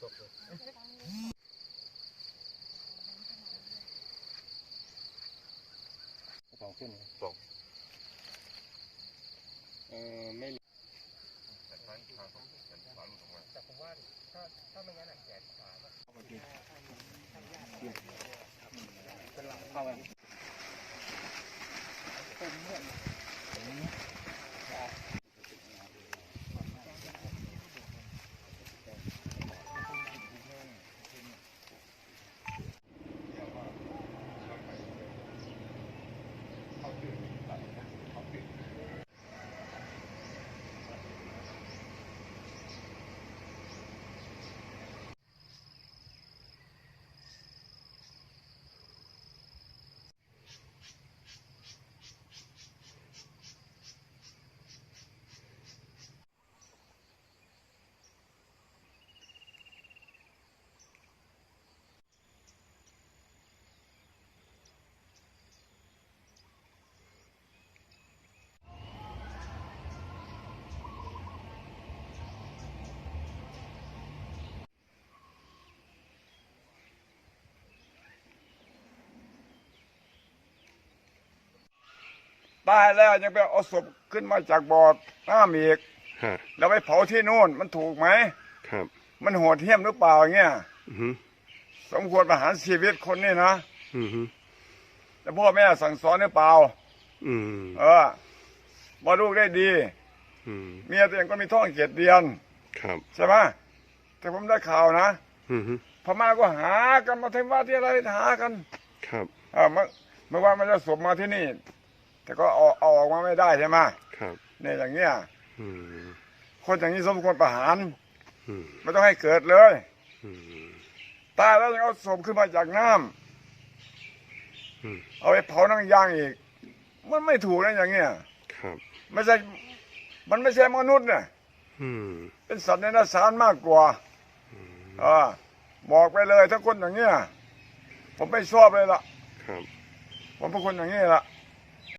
สองขึ้นสองเออไม่แต่ทายขาของแขนขวาหลุดออกมาแต่ผมว่าถ้าถ้าไม่งั้นแขนขวามันเข้าไป ตายแล้วยังไปเอาศพขึ้นมาจากบ่อน้ำอีกฮะแล้วไปเผาที่นู่นมันถูกไหม ครับ มันโหดเหี้ยมหรือเปล่าอย่างเงี้ยอือฮึสมควรประหารชีวิตคนนี่นะอือฮึแล้วพ่อแม่สั่งสอนหรือเปล่า อืมเออบ่ลูกได้ดี อืมเมียตัวเองก็มีท้องเจ็ดเดือนครับ ใช่ไหมแต่ผมได้ข่าวนะอือฮึพม่าก็หากันมาที่ว่าที่อะไรหากัน ครับ เออเมื่อเมื่อวานมันจะศพมาที่นี่ แต่ก็เอาเอาออกมาไม่ได้ใช่ไหมครับเนี่ยอย่างเงี้ยอืมคนอย่างนี้สมควรประหารอืมไม่ต้องให้เกิดเลยอืมตายแล้วยังเอาศพขึ้นมาจากน้ำอืมเอาไปเผานั่งยางอีก มันไม่ถูกนะอย่างเงี้ยครับไม่ใช่มันไม่ใช่มนุษย์เนี่ยอืมเป็นสัตว์ในนสารมากกว่าเออบอกไปเลยถ้าคนอย่างเงี้ยผมไม่ชอบเลยล่ะ ครับผมเป็นคนอย่างนี้ล่ะ